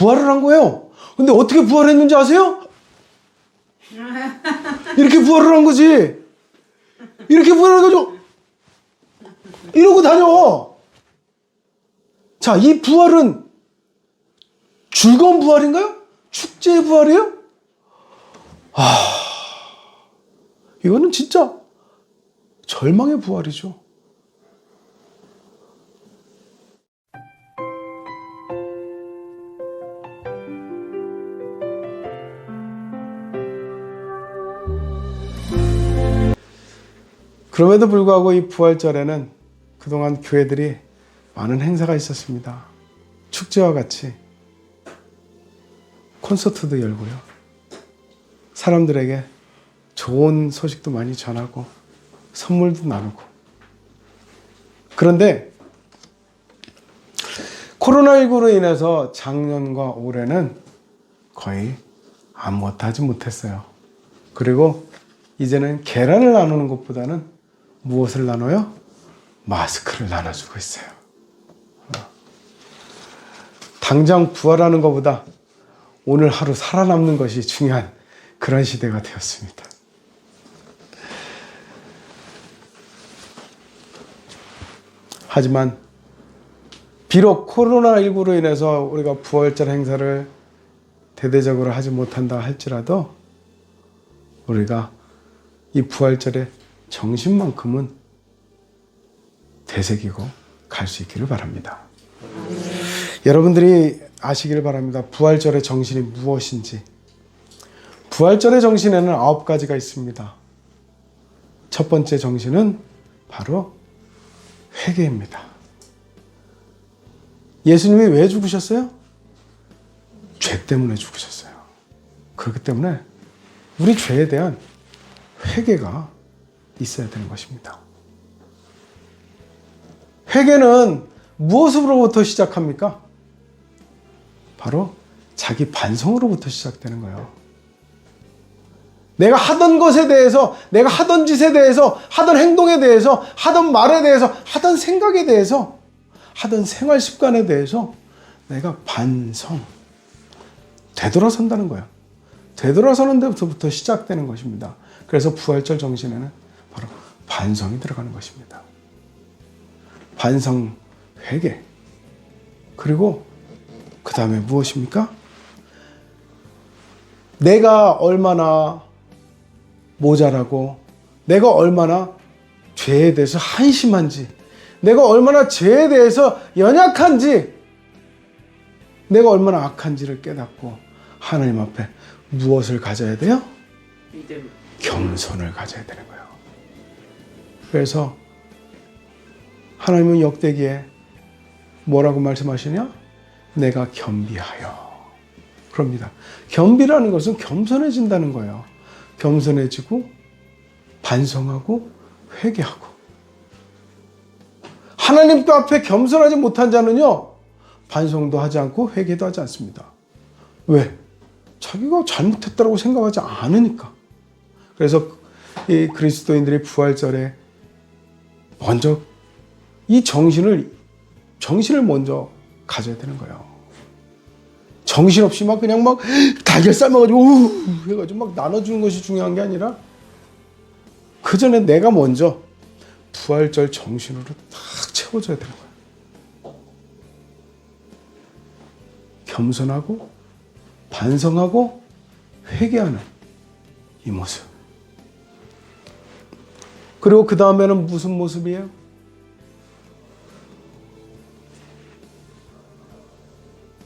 부활을 한 거예요. 근데 어떻게 부활했는지 아세요? 이렇게 부활을 한 거지. 이렇게 부활해가지고 이러고 다녀. 자, 이 부활은 즐거운 부활인가요? 축제의 부활이에요? 아, 이거는 진짜 절망의 부활이죠. 그럼에도 불구하고 이 부활절에는 그동안 교회들이 많은 행사가 있었습니다. 축제와 같이 콘서트도 열고요. 사람들에게 좋은 소식도 많이 전하고 선물도 나누고. 그런데 코로나19로 인해서 작년과 올해는 거의 아무것도 하지 못했어요. 그리고 이제는 계란을 나누는 것보다는 무엇을 나눠요? 마스크를 나눠주고 있어요. 당장 부활하는 것보다 오늘 하루 살아남는 것이 중요한 그런 시대가 되었습니다. 하지만 비록 코로나19로 인해서 우리가 부활절 행사를 대대적으로 하지 못한다 할지라도 우리가 이 부활절의 정신만큼은 되새기고 갈 수 있기를 바랍니다. 여러분들이 아시기를 바랍니다. 부활절의 정신이 무엇인지. 부활절의 정신에는 아홉 가지가 있습니다. 첫 번째 정신은 바로 회개입니다. 예수님이 왜 죽으셨어요? 죄 때문에 죽으셨어요. 그렇기 때문에 우리 죄에 대한 회개가 있어야 되는 것입니다. 회개는 무엇으로부터 시작합니까? 바로 자기 반성으로부터 시작되는 거예요. 내가 하던 것에 대해서, 내가 하던 짓에 대해서, 하던 행동에 대해서, 하던 말에 대해서, 하던 생각에 대해서, 하던 생활 습관에 대해서 내가 반성, 되돌아선다는 거예요. 되돌아서는 데부터 시작되는 것입니다. 그래서 부활절 정신에는 반성이 들어가는 것입니다. 반성, 회개. 그리고 그 다음에 무엇입니까? 내가 얼마나 모자라고, 내가 얼마나 죄에 대해서 한심한지, 내가 얼마나 죄에 대해서 연약한지, 내가 얼마나 악한지를 깨닫고 하나님 앞에 무엇을 가져야 돼요? 믿음. 겸손을 가져야 되는 거예요. 그래서 하나님은 역대기에 뭐라고 말씀하시냐? 내가 겸비하여. 그럽니다. 겸비라는 것은 겸손해진다는 거예요. 겸손해지고 반성하고 회개하고. 하나님 또 앞에 겸손하지 못한 자는요, 반성도 하지 않고 회개도 하지 않습니다. 왜? 자기가 잘못했다고 생각하지 않으니까. 그래서 이 그리스도인들이 부활절에 먼저 이 정신을 정신을 먼저 가져야 되는 거예요. 정신 없이 막 그냥 막 달걀 삶아가지고 우 해가지고 막 나눠주는 것이 중요한 게 아니라 그 전에 내가 먼저 부활절 정신으로 탁 채워줘야 되는 거예요. 겸손하고 반성하고 회개하는 이 모습. 그리고 그 다음에는 무슨 모습이에요?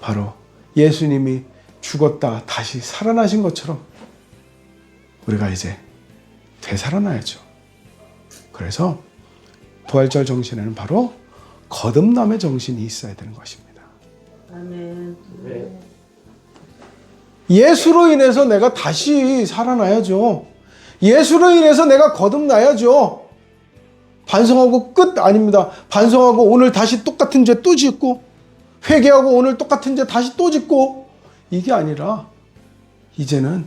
바로 예수님이 죽었다 다시 살아나신 것처럼 우리가 이제 되살아나야죠. 그래서 부활절 정신에는 바로 거듭남의 정신이 있어야 되는 것입니다. 아멘. 예수로 인해서 내가 다시 살아나야죠. 예수로 인해서 내가 거듭나야죠. 반성하고 끝 아닙니다. 반성하고 오늘 다시 똑같은 죄 또 짓고 회개하고 오늘 똑같은 죄 다시 또 짓고 이게 아니라 이제는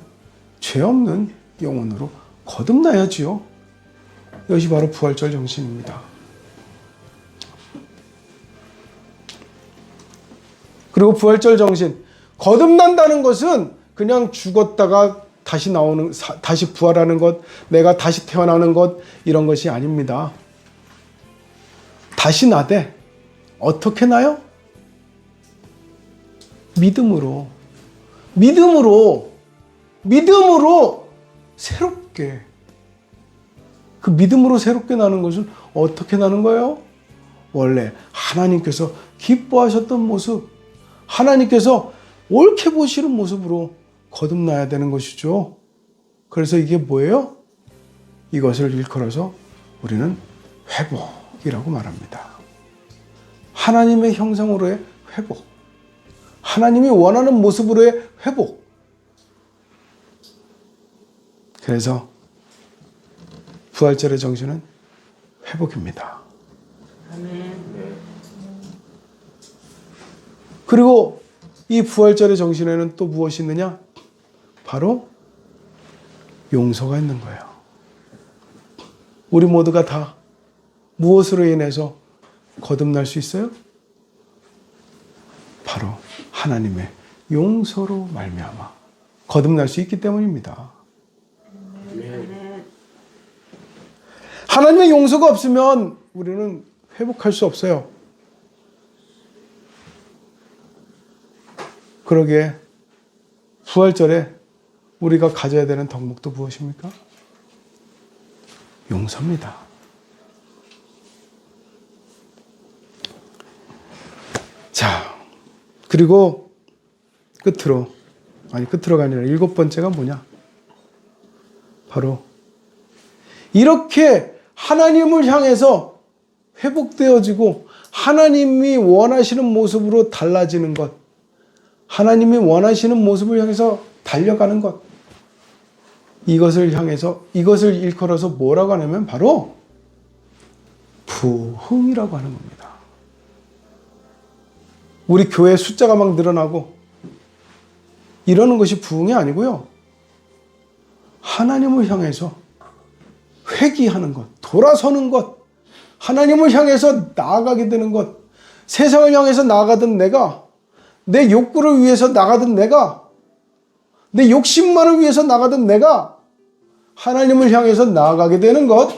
죄 없는 영혼으로 거듭나야지요. 이것이 바로 부활절 정신입니다. 그리고 부활절 정신 거듭난다는 것은 그냥 죽었다가 다시 나오는 사- 다시 부활하는 것, 내가 다시 태어나는 것 이런 것이 아닙니다. 다시 나되 어떻게 나요? 믿음으로 믿음으로 믿음으로 새롭게 그 믿음으로 새롭게 나는 것은 어떻게 나는 거예요? 원래 하나님께서 기뻐하셨던 모습, 하나님께서 옳게 보시는 모습으로 거듭나야 되는 것이죠. 그래서 이게 뭐예요? 이것을 일컬어서 우리는 회복이라고 말합니다. 하나님의 형상으로의 회복. 하나님이 원하는 모습으로의 회복. 그래서 부활절의 정신은 회복입니다. 그리고 이 부활절의 정신에는 또 무엇이 있느냐? 바로 용서가 있는 거예요. 우리 모두가 다 무엇으로 인해서 거듭날 수 있어요? 바로 하나님의 용서로 말미암아 거듭날 수 있기 때문입니다. 하나님의 용서가 없으면 우리는 회복할 수 없어요. 그러기에 부활절에 우리가 가져야 되는 덕목도 무엇입니까? 용서입니다. 자, 그리고 끝으로, 아니 끝으로가 아니라 일곱 번째가 뭐냐? 바로 이렇게 하나님을 향해서 회복되어지고 하나님이 원하시는 모습으로 달라지는 것, 하나님이 원하시는 모습을 향해서 달려가는 것, 이것을 향해서 이것을 일컬어서 뭐라고 하냐면 바로 부흥이라고 하는 겁니다. 우리 교회 숫자가 막 늘어나고 이러는 것이 부흥이 아니고요. 하나님을 향해서 회귀하는 것, 돌아서는 것, 하나님을 향해서 나아가게 되는 것, 세상을 향해서 나아가던 내가, 내 욕구를 위해서 나가던 내가, 내 욕심만을 위해서 나가던 내가, 하나님을 향해서 나아가게 되는 것,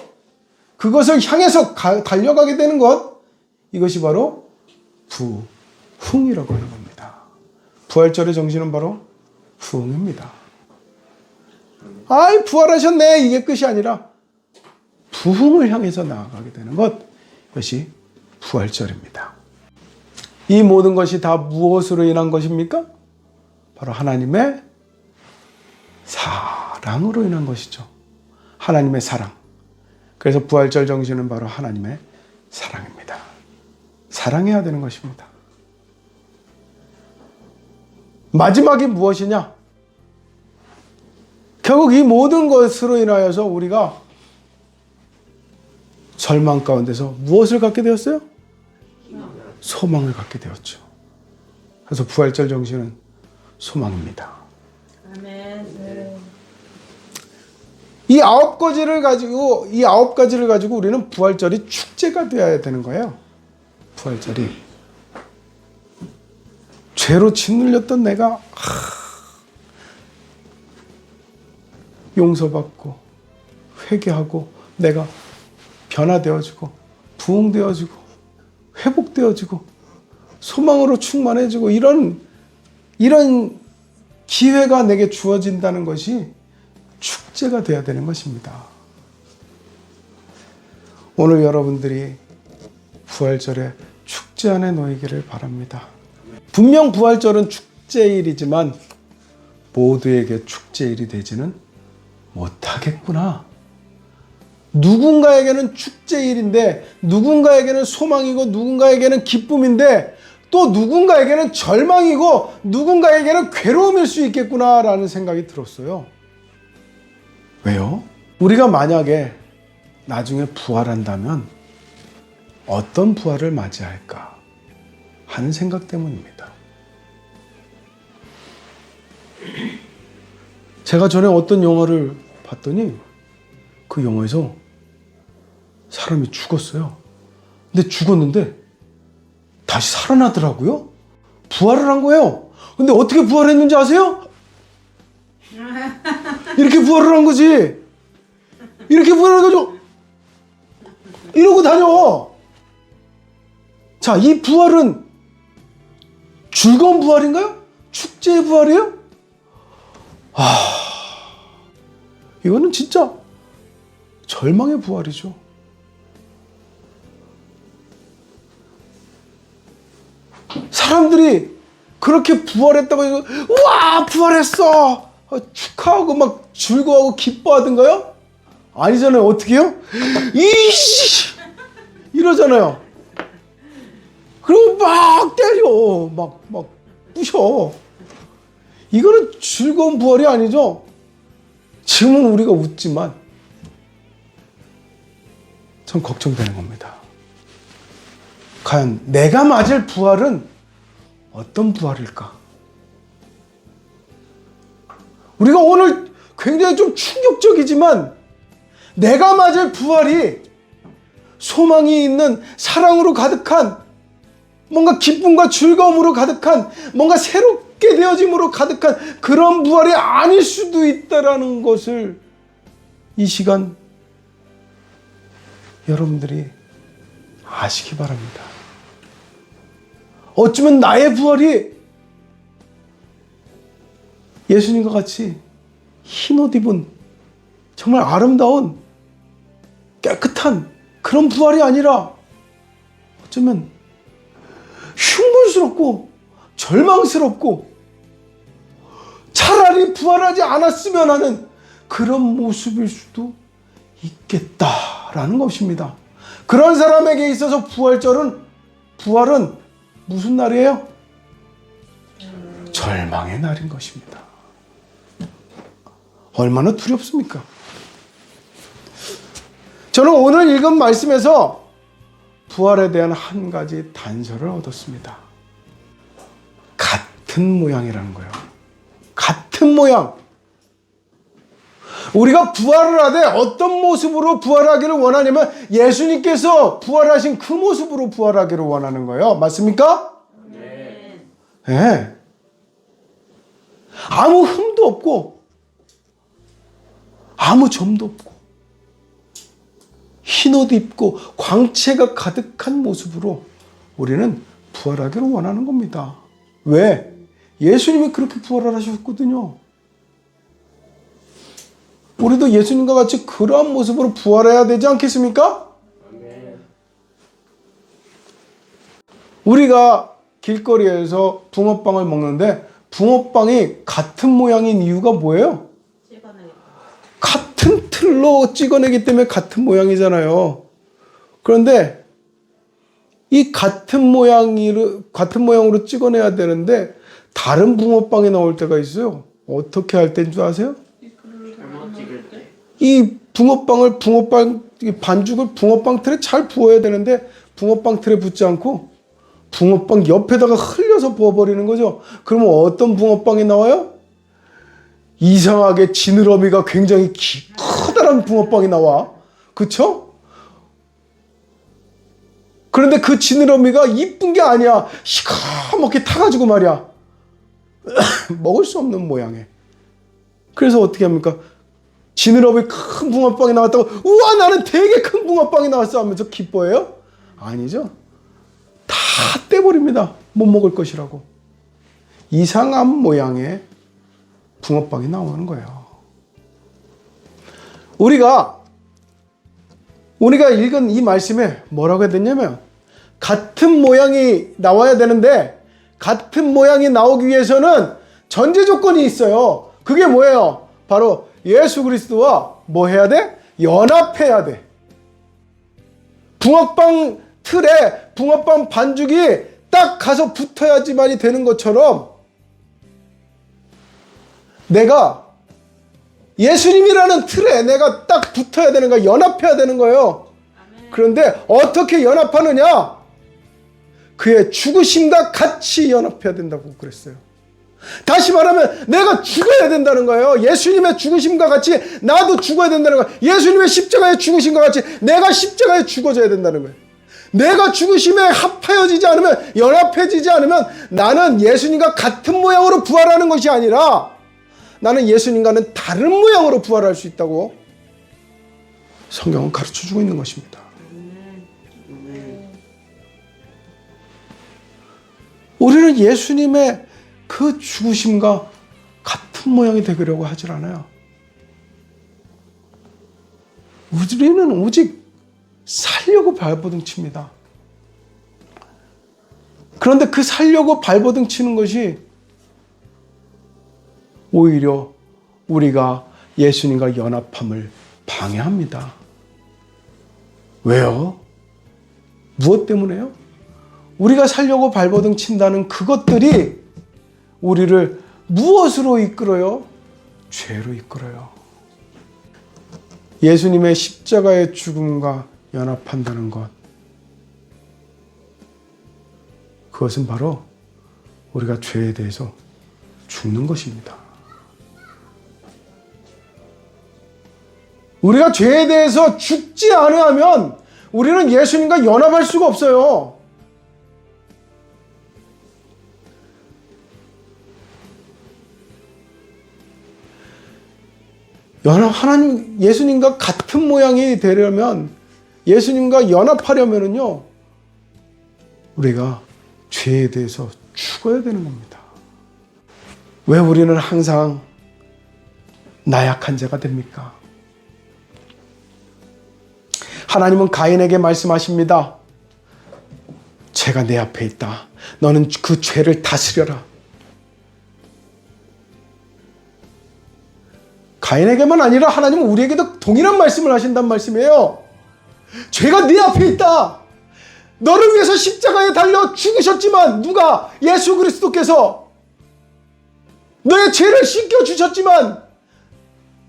그것을 향해서 가- 달려가게 되는 것, 이것이 바로 부흥이라고 하는 겁니다. 부활절의 정신은 바로 부흥입니다. 아이, 부활하셨네. 이게 끝이 아니라 부흥을 향해서 나아가게 되는 것. 이것이 부활절입니다. 이 모든 것이 다 무엇으로 인한 것입니까? 바로 하나님의 사 랑으로 인한 것이죠. 하나님의 사랑. 그래서 부활절 정신은 바로 하나님의 사랑입니다. 사랑해야 되는 것입니다. 마지막이 무엇이냐? 결국 이 모든 것으로 인하여서 우리가 절망 가운데서 무엇을 갖게 되었어요? 소망을 갖게 되었죠. 그래서 부활절 정신은 소망입니다. 아멘. 이 아홉 가지를 가지고 이 아홉 가지를 가지고 우리는 부활절이 축제가 되어야 되는 거예요. 부활절이 죄로 짓눌렸던 내가 하, 용서받고 회개하고 내가 변화되어지고 부흥되어지고 회복되어지고 소망으로 충만해지고 이런 이런 기회가 내게 주어진다는 것이 축제가 돼야 되는 것입니다. 오늘 여러분들이 부활절에 축제 안에 놓이기를 바랍니다. 분명 부활절은 축제일이지만 모두에게 축제일이 되지는 못하겠구나. 누군가에게는 축제일인데 누군가에게는 소망이고 누군가에게는 기쁨인데 또 누군가에게는 절망이고 누군가에게는 괴로움일 수 있겠구나라는 생각이 들었어요. 왜요? 우리가 만약에 나중에 부활한다면 어떤 부활을 맞이할까 하는 생각 때문입니다. 제가 전에 어떤 영화를 봤더니 그 영화에서 사람이 죽었어요. 근데 죽었는데 다시 살아나더라고요. 부활을 한 거예요. 근데 어떻게 부활했는지 아세요? 이렇게 부활을 한 거지. 이렇게 부활해가지고 이러고 다녀. 자, 이 부활은 즐거운 부활인가요? 축제의 부활이에요? 아, 이거는 진짜 절망의 부활이죠. 사람들이 그렇게 부활했다고 해서 우와 부활했어 어, 축하하고 막 즐거워하고 기뻐하던가요? 아니잖아요. 어떻게 해요? 이씨 이러잖아요. 그리고 막 때려 막 막 부셔. 이거는 즐거운 부활이 아니죠. 지금은 우리가 웃지만 전 걱정되는 겁니다. 과연 내가 맞을 부활은 어떤 부활일까? 우리가 오늘 굉장히 좀 충격적이지만 내가 맞을 부활이 소망이 있는 사랑으로 가득한 뭔가 기쁨과 즐거움으로 가득한 뭔가 새롭게 되어짐으로 가득한 그런 부활이 아닐 수도 있다라는 것을 이 시간 여러분들이 아시기 바랍니다. 어쩌면 나의 부활이 예수님과 같이 흰 옷 입은 정말 아름다운 깨끗한 그런 부활이 아니라 어쩌면 흉물스럽고 절망스럽고 차라리 부활하지 않았으면 하는 그런 모습일 수도 있겠다라는 것입니다. 그런 사람에게 있어서 부활절은 부활은 무슨 날이에요? 절망의 날인 것입니다. 얼마나 두렵습니까? 저는 오늘 읽은 말씀에서 부활에 대한 한 가지 단서를 얻었습니다. 같은 모양이라는 거예요. 같은 모양. 우리가 부활을 하되 어떤 모습으로 부활하기를 원하냐면 예수님께서 부활하신 그 모습으로 부활하기를 원하는 거예요. 맞습니까? 네. 예. 아무 흠도 없고 아무 점도 없고 흰 옷 입고 광채가 가득한 모습으로 우리는 부활하기를 원하는 겁니다. 왜? 예수님이 그렇게 부활을 하셨거든요. 우리도 예수님과 같이 그러한 모습으로 부활해야 되지 않겠습니까? 우리가 길거리에서 붕어빵을 먹는데 붕어빵이 같은 모양인 이유가 뭐예요? 같은 틀로 찍어내기 때문에 같은 모양이잖아요. 그런데 이 같은 모양으로 같은 모양으로 찍어내야 되는데 다른 붕어빵이 나올 때가 있어요. 어떻게 할 때인 줄 아세요? 이 붕어빵을 붕어빵 이 반죽을 붕어빵 틀에 잘 부어야 되는데 붕어빵 틀에 붓지 않고 붕어빵 옆에다가 흘려서 부어버리는 거죠. 그러면 어떤 붕어빵이 나와요? 이상하게 지느러미가 굉장히 기, 커다란 붕어빵이 나와. 그쵸? 그런데 그 지느러미가 이쁜 게 아니야. 시커멓게 타가지고 말이야. 먹을 수 없는 모양에. 그래서 어떻게 합니까? 지느러미 큰 붕어빵이 나왔다고 우와 나는 되게 큰 붕어빵이 나왔어 하면서 기뻐해요? 아니죠. 다 떼버립니다. 못 먹을 것이라고. 이상한 모양의 붕어빵이 나오는 거예요. 우리가 우리가 읽은 이 말씀에 뭐라고 되냐면 같은 모양이 나와야 되는데 같은 모양이 나오기 위해서는 전제 조건이 있어요. 그게 뭐예요? 바로 예수 그리스도와 뭐 해야 돼? 연합해야 돼. 붕어빵 틀에 붕어빵 반죽이 딱 가서 붙어야지만이 되는 것처럼 내가 예수님이라는 틀에 내가 딱 붙어야 되는 거야. 연합해야 되는 거예요. 그런데 어떻게 연합하느냐? 그의 죽으심과 같이 연합해야 된다고 그랬어요. 다시 말하면 내가 죽어야 된다는 거예요. 예수님의 죽으심과 같이 나도 죽어야 된다는 거예요. 예수님의 십자가에 죽으심과 같이 내가 십자가에 죽어져야 된다는 거예요. 내가 죽으심에 합하여지지 않으면 연합해지지 않으면 나는 예수님과 같은 모양으로 부활하는 것이 아니라 나는 예수님과는 다른 모양으로 부활할 수 있다고 성경은 가르쳐 주고 있는 것입니다. 우리는 예수님의 그 죽으심과 같은 모양이 되려고 하질 않아요. 우리는 오직 살려고 발버둥 칩니다. 그런데 그 살려고 발버둥 치는 것이 오히려 우리가 예수님과 연합함을 방해합니다. 왜요? 무엇 때문에요? 우리가 살려고 발버둥 친다는 그것들이 우리를 무엇으로 이끌어요? 죄로 이끌어요. 예수님의 십자가의 죽음과 연합한다는 것. 그것은 바로 우리가 죄에 대해서 죽는 것입니다. 우리가 죄에 대해서 죽지 않으면 우리는 예수님과 연합할 수가 없어요. 연합 하나님 예수님과 같은 모양이 되려면 예수님과 연합하려면은요 우리가 죄에 대해서 죽어야 되는 겁니다. 왜 우리는 항상 나약한 자가 됩니까? 하나님은 가인에게 말씀하십니다. 죄가 내 앞에 있다. 너는 그 죄를 다스려라. 가인에게만 아니라 하나님은 우리에게도 동일한 말씀을 하신단 말씀이에요. 죄가 네 앞에 있다. 너를 위해서 십자가에 달려 죽으셨지만 누가 예수 그리스도께서 너의 죄를 씻겨 주셨지만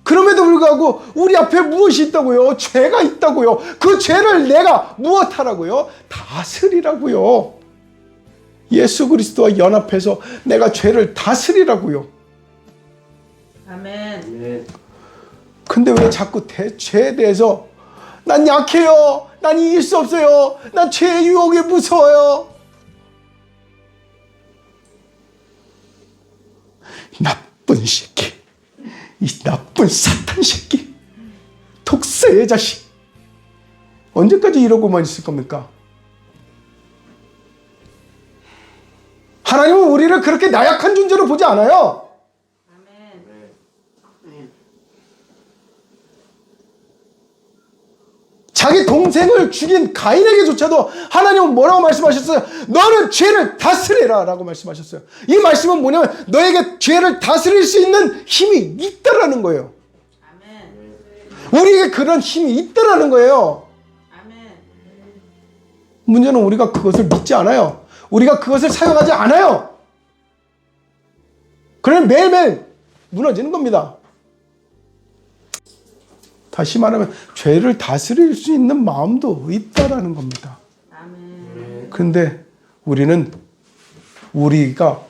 그럼에도 불구하고 우리 앞에 무엇이 있다고요? 죄가 있다고요. 그 죄를 내가 무엇하라고요? 다스리라고요. 예수 그리스도와 연합해서 내가 죄를 다스리라고요. 아멘. 근데 왜 자꾸 대, 죄에 대해서 난 약해요. 난 이길 수 없어요. 난 죄의 유혹이 무서워요. 나쁜 새끼. 이 나쁜 사탄 새끼. 독사의 자식. 언제까지 이러고만 있을 겁니까? 하나님은 우리를 그렇게 나약한 존재로 보지 않아요. 아멘. 자기 동생을 죽인 가인에게조차도 하나님은 뭐라고 말씀하셨어요? 너는 죄를 다스리라 라고 말씀하셨어요. 이 말씀은 뭐냐면 너에게 죄를 다스릴 수 있는 힘이 있다라는 거예요. 우리에게 그런 힘이 있다라는 거예요. 문제는 우리가 그것을 믿지 않아요. 우리가 그것을 사용하지 않아요. 그러면 매일매일 무너지는 겁니다. 다시 말하면 죄를 다스릴 수 있는 마음도 있다라는 겁니다. 근데 우리는 우리가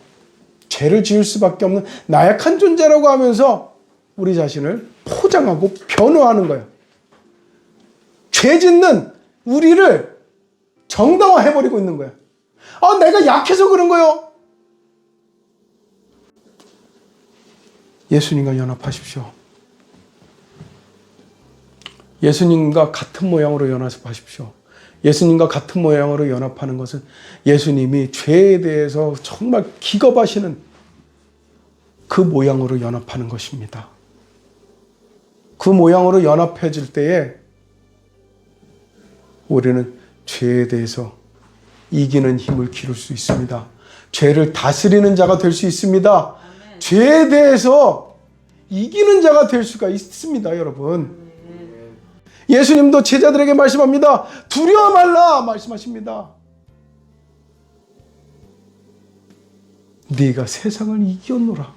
죄를 지을 수밖에 없는 나약한 존재라고 하면서 우리 자신을 포장하고 변호하는 거예요. 죄 짓는 우리를 정당화해버리고 있는 거예요. 아, 내가 약해서 그런 거요. 예수님과 연합하십시오. 예수님과 같은 모양으로 연합하십시오. 예수님과 같은 모양으로 연합하는 것은 예수님이 죄에 대해서 정말 기겁하시는 그 모양으로 연합하는 것입니다. 그 모양으로 연합해질 때에 우리는 죄에 대해서 이기는 힘을 기를 수 있습니다. 죄를 다스리는 자가 될 수 있습니다. 죄에 대해서 이기는 자가 될 수가 있습니다, 여러분. 예수님도 제자들에게 말씀합니다. 두려워 말라 말씀하십니다. 네가 세상을 이겼노라.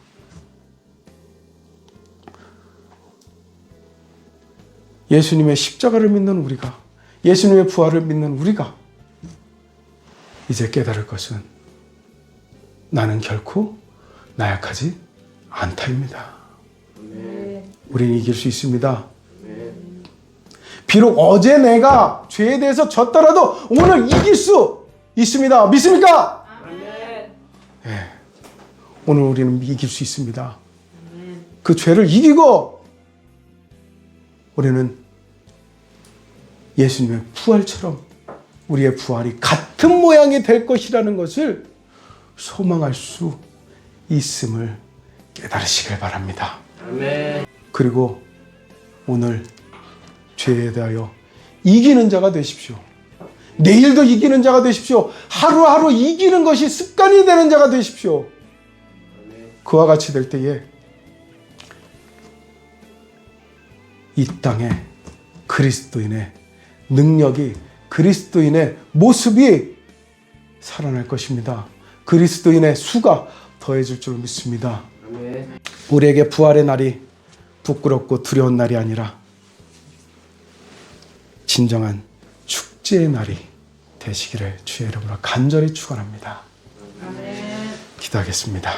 예수님의 십자가를 믿는 우리가 예수님의 부활을 믿는 우리가 이제 깨달을 것은 나는 결코 나약하지 않다입니다. 우리는 이길 수 있습니다. 비록 어제 내가 죄에 대해서 졌더라도 오늘 이길 수 있습니다. 믿습니까? 예. 오늘 우리는 이길 수 있습니다. 그 죄를 이기고 우리는 예수님의 부활처럼 우리의 부활이 같은 모양이 될 것이라는 것을 소망할 수 있음을 깨달으시길 바랍니다. 그리고 오늘 죄에 대하여 이기는 자가 되십시오. 내일도 이기는 자가 되십시오. 하루하루 이기는 것이 습관이 되는 자가 되십시오. 그와 같이 될 때에 이 땅에 그리스도인의 능력이 그리스도인의 모습이 살아날 것입니다. 그리스도인의 수가 더해질 줄 믿습니다. 우리에게 부활의 날이 부끄럽고 두려운 날이 아니라 진정한 축제의 날이 되시기를 주의 이름으로 간절히 축원합니다. 기도하겠습니다.